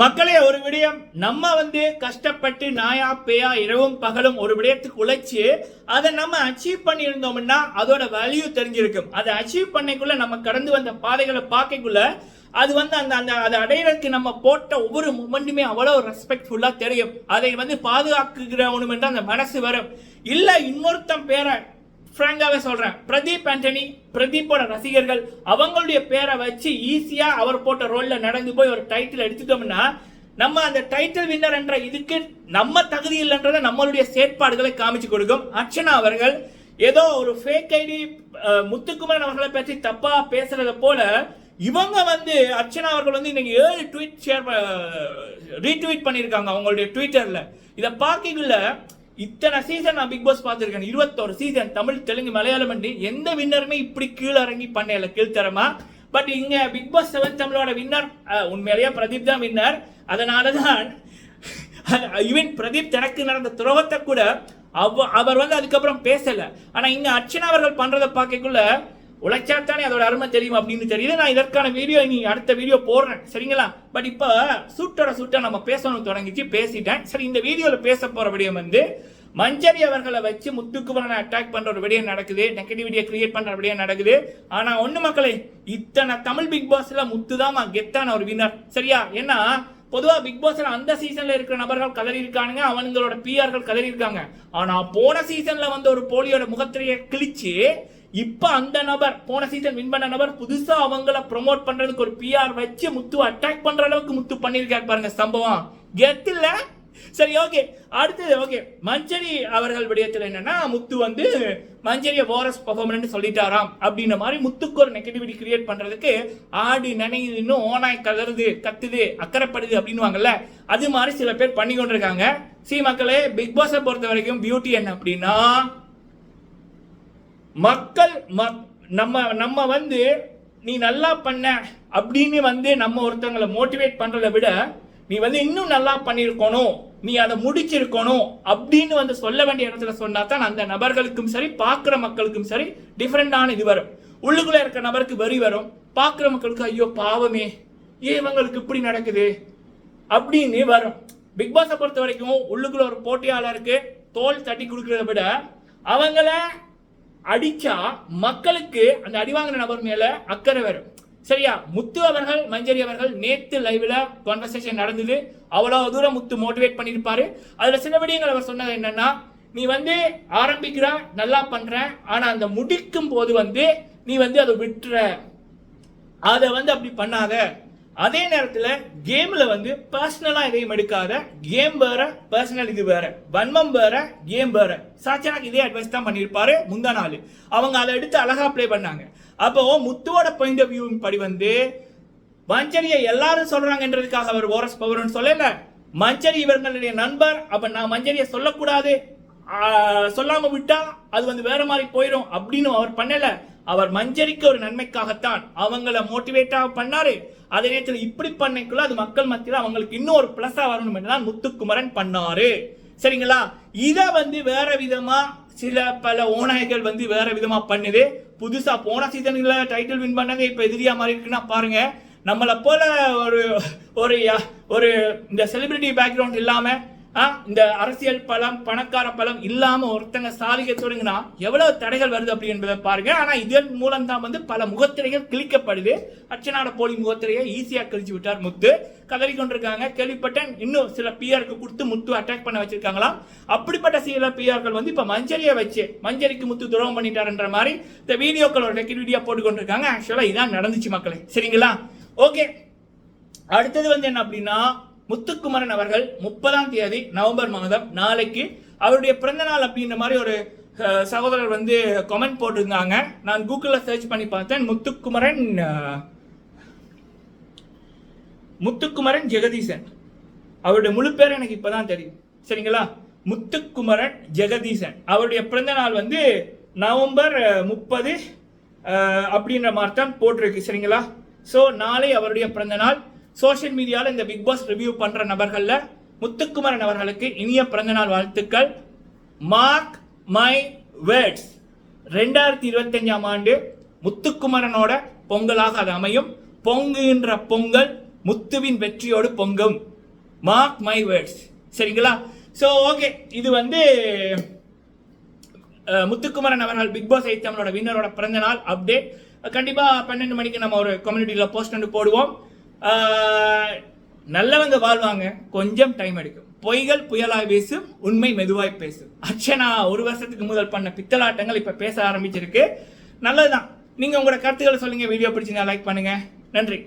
மக்களே ஒரு விடயம். நம்ம வந்து கஷ்டப்பட்டு நாயா பேயா இரவும் பகலும் ஒரு விடயத்துக்கு உழைச்சி அதை நம்ம அச்சீவ் பண்ணியிருந்தோம்னா அதோட வேல்யூ தெரிஞ்சிருக்கும். அதை அச்சீவ் பண்ணிக்குள்ள நம்ம கடந்து வந்த பாதைகளை பார்க்கக்குள்ள அது வந்து அந்த அந்த அதை அடையிறதுக்கு நம்ம போட்ட ஒவ்வொரு மூமெண்ட்டுமே அவ்வளோ ரெஸ்பெக்ட்ஃபுல்லாக தெரியும். அதை வந்து பாதுகாக்கிறவனுமென்று அந்த மனசு வரும். இல்லை இன்னொருத்தன் பேரை ஃப்ராங்காகவே சொல்கிறேன் பிரதீப் ஆண்டனி பிரதீப்போட ரசிகர்கள் அவங்களுடைய பேரை வச்சு ஈஸியாக அவர் போட்ட ரோலில் நடந்து போய் ஒரு டைட்டில் எடுத்துட்டோம்னா நம்ம அந்த டைட்டில் வின்னர் என்ற இதுக்கு நம்ம தகுதி இல்லைன்றத நம்மளுடைய செயற்பாடுகளை காமிச்சு கொடுக்கும். அர்ச்சனா அவர்கள் ஏதோ ஒரு ஃபேக் ஐடி முத்துக்குமரன் அவர்களை பற்றி தப்பாக பேசுறத போல இவங்க வந்து அர்ச்சனா அவர்கள் வந்து இன்னைக்கு ஏழு ட்வீட் ஷேர் ரீட்வீட் பண்ணியிருக்காங்க அவங்களுடைய ட்விட்டரில் இதை பார்க்கல இத்தனை சீசன் நான் பிக் பாஸ் பார்த்துருக்கேன். இருபத்தோரு சீசன் தமிழ் தெலுங்கு மலையாளம் பண்ணி எந்த வின்னருமே இப்படி கீழே இறங்கி பண்ணல கீழ்த்தரமா பட் இங்க பிக் பாஸ் செவன் தமிழோட வின்னர் உண்மையிலேயே பிரதீப் தான் வின்னர் அதனால தான் ஈவன் பிரதீப் தனக்கு நடந்த துரோகத்தை கூட அவ அவர் வந்து அதுக்கப்புறம் பேசல. ஆனா இங்க அர்ச்சனா அவர்கள் பண்றதை பார்க்கக்குள்ள உழைச்சாத்தானே அதோட அருமை தெரியும் அப்படின்னு தெரியுது. நான் இதற்கான வீடியோ நீ அடுத்த வீடியோ போடுறேன். சரிங்களா? பட் இப்போ சூட்டோட சூட்டை நம்ம பேசணும் தொடங்கிச்சு பேசிட்டேன். சரி இந்த வீடியோவில் பேச போகிற விடயம் வந்து மஞ்சரி அவர்களை வச்சு முத்துக்குமரனை அட்டாக் பண்ணுற ஒரு விடயம் நடக்குது. நெகட்டிவிட்டியை கிரியேட் பண்ணுற விடயம் நடக்குது. ஆனால் ஒன்று மக்களே இத்தனை தமிழ் பிக் பாஸில் முத்து தான் கெத்தான ஒரு வினர் சரியா? ஏன்னா பொதுவாக பிக் பாஸில் அந்த சீசனில் இருக்கிற நபர்கள் கதறி இருக்கானுங்க அவங்களோட பிஆர்கள் கதறி இருக்காங்க. ஆனால் போன சீசனில் வந்து ஒரு போலியோட முகத்திரையை கிழிச்சு இப்போ அந்த நபர் போன சீசன் வின் பண்ண நபர் புதுசா அவங்கள ப்ரொமோட் பண்றதுக்கு ஒரு பிஆர் வச்சு முத்து அட்டாக் பண்ற அளவுக்கு முத்து பண்ணிருக்காரு பாருங்க சம்பவம். கெத் சரி ஓகே அடுத்தது ஓகே மஞ்சரி அவர்கள் விடயத்தில் என்னன்னா முத்து வந்து மஞ்சரிய வாரஸ் பர்ஃபார்மன்ஸ் சொல்லிட்டாராம். அப்படின்ற மாதிரி முத்துக்கு ஒரு நெகட்டிவிட்டி கிரியேட் பண்றதுக்கு ஆடு நனையுது இன்னும் ஓனாய் கலருது கத்துது அக்கறைப்படுது அப்படின்வாங்கல்ல அது மாதிரி சில பேர் பண்ணி கொண்டிருக்காங்க சி மக்களே பிக் பாஸை பொறுத்த வரைக்கும் பியூட்டி என்ன அப்படின்னா மக்கள் மக்- நம்ம நம்ம வந்து நீ நல்லா பண்ண அப்படின்னு வந்து நம்ம ஒருத்தங்களை மோட்டிவேட் பண்ணுறத விட நீ வந்து இன்னும் நல்லா பண்ணியிருக்கணும் நீ அதை முடிச்சிருக்கணும் அப்படின்னு வந்து சொல்ல வேண்டிய இடத்துல சொன்னா தான் அந்த நபர்களுக்கும் சரி பார்க்குற மக்களுக்கும் சரி டிஃப்ரெண்டான இது வரும். உள்ளுக்குள்ளே இருக்க நபருக்கு வரி வரும். பார்க்குற மக்களுக்கு ஐயோ பாவமே. ஏன் இவங்களுக்கு இப்படி நடக்குது? அப்படின்னு வரும். பிக் பாஸை பொறுத்த வரைக்கும் உள்ளுக்குள்ள ஒரு போட்டியாளருக்கு தோல் தட்டி கொடுக்கறத விட அவங்கள அடிச்சா மக்களுக்கு அந்த அடிவாங்கின நபர் மேல அக்கறை வரும். சரியா? முத்து அவர்கள் மஞ்சரி அவர்கள் நேத்து லைவ்ல கான்வர்சேஷன் நடந்தது. அவ்வளவு தூரம் முத்து மோட்டிவேட் பண்ணியிருப்பாரு. அதுல சில விடயங்கள் அவர் சொன்னது என்னன்னா நீ வந்து ஆரம்பிக்கிற நல்லா பண்ற ஆனா அந்த முடிக்கும் போது வந்து நீ வந்து அதை விட்டுற. அதை வந்து அப்படி பண்ணாத. அதே நேரத்தில் கேமில் வந்து பர்சனலாக எதையும் எடுக்காத கேம் வேற பர்சனல் இது வேற. வன்மம் வேற கேம் வேற. சாச்சனாக்கு இதே அட்வைஸ் தான் பண்ணியிருப்பாரு முந்தா நாள். அவங்க அதை எடுத்து அழகா ப்ளே பண்ணாங்க. அப்போ முத்துவோட பாயிண்ட் ஆஃப் வியூ படி வந்து மஞ்சரியை எல்லாரும் சொல்றாங்கன்றதுக்காக அவர் ஓரஸ் பவர்னு சொல்லல. மஞ்சரி இவர்களுடைய நண்பர். அப்ப நான் மஞ்சரியை சொல்லக்கூடாது. சொல்லாம விட்டா அது வந்து வேற மாதிரி போயிடும் அப்படின்னு அவர் பண்ணல. அவர் மஞ்சரிக்கு ஒரு நன்மைக்காகத்தான் அவங்கள மோட்டிவேட்டாக பண்ணாரு. அதே நேரத்தில் இப்படி பண்ணைக்குள்ள அது மக்கள் மத்தியில் அவங்களுக்கு இன்னும் ஒரு பிளஸாக வரணும் தான் முத்துக்குமரன் பண்ணாரு. சரிங்களா? இதை வந்து வேற விதமா சில பல ஓநாய்கள் வந்து வேற விதமா பண்ணுது. புதுசா போன சீசன்ல டைட்டில் வின் பண்ணது இப்ப எதிரியா மாறி இருக்குன்னா பாருங்க. நம்மளை போல ஒரு ஒரு யா- ஒரு இந்த செலிபிரிட்டி பேக்ரவுண்ட் இல்லாமல் இந்த அரசியல் பலம் பணக்கார பலம் இல்லாம ஒருத்தங்க சாதிக்க தொடங்கினா எவ்வளவு தடைகள் வருது அப்படி என்பதை பாருங்க. ஆனா இதன் மூலம் தான் வந்து பல முகத்திரைகள் கிழிக்கப்படுது. அச்சநாட போலி முகத்திரையை ஈஸியா கிழிச்சு விட்டார் முத்து. கதறி கொண்டிருக்காங்க. கேள்விப்பட்டேன். இன்னும் சில பிஆருக்கு கொடுத்து முத்து அட்டாக் பண்ண வச்சிருக்காங்களாம். அப்படிப்பட்ட சில பிஆர்கள் வந்து இப்ப மஞ்சரியை வச்சு மஞ்சரிக்கு முத்து துரோகம் பண்ணிட்டாருன்ற மாதிரி இந்த வீடியோக்களோட வீடியோ போட்டு கொண்டிருக்காங்க. ஆக்சுவலா இதான் நடந்துச்சு மக்களே. சரிங்களா? ஓகே அடுத்தது வந்து என்ன அப்படின்னா முத்துக்குமரன் அவர்கள் முப்பதாம் தேதி நவம்பர் மாதம் நாளைக்கு அவருடைய பிறந்த நாள் அப்படின்ற மாதிரி ஒரு சகோதரர் வந்து கமெண்ட் போட்டிருந்தாங்க. நான் கூகுளில் சர்ச் பண்ணி பார்த்தேன். முத்துக்குமரன் முத்துக்குமரன் ஜெகதீசன். அவருடைய முழு பேர் எனக்கு இப்போதான் தெரியும். சரிங்களா? முத்துக்குமரன் ஜெகதீசன். அவருடைய பிறந்த நாள் வந்து நவம்பர் முப்பது அப்படின்ற மாதிரி தான் போட்டிருக்கு. சரிங்களா? ஸோ நாளை அவருடைய பிறந்த நாள் சோஷியல் மீடியாவில் இந்த பிக் பாஸ் ரிவ்யூ பண்ற நபர்களில் முத்துக்குமரன் அவர்களுக்கு இனிய பிறந்த நாள் வாழ்த்துக்கள். மார்க் மை வேர்ட்ஸ் ரெண்டாயிரத்தி இருபத்தஞ்சாம் ஆண்டு முத்துக்குமரனோட பொங்கலாக அது அமையும். பொங்குகின்ற பொங்கல் முத்துவின் வெற்றியோடு பொங்கும். மார்க் மை வேர்ட்ஸ் சரிங்களா? ஸோ ஓகே இது வந்து முத்துக்குமரன் அவர்கள் பிக் பாஸ் எயிட் வின்னரோட பிறந்த நாள் அப்டேட் கண்டிப்பாக பன்னெண்டு மணிக்கு நம்ம ஒரு கம்யூனிட்டியில் போஸ்ட் வந்து போடுவோம். நல்லவங்க வாழ்வாங்க. கொஞ்சம் டைம் எடுக்கும். பொய்கள் புயலாய் பேசும் உண்மை மெதுவாய் பேசும். அர்ச்சனா ஒரு வருஷத்துக்கு முதல் பண்ண பித்தலாட்டங்கள் இப்போ பேச ஆரம்பிச்சிருக்கு. நல்லதுதான். நீங்கள் உங்களோட கருத்துக்களை சொல்லுங்கள் வீடியோ பிடிச்சிங்க லைக் பண்ணுங்கள் நன்றி.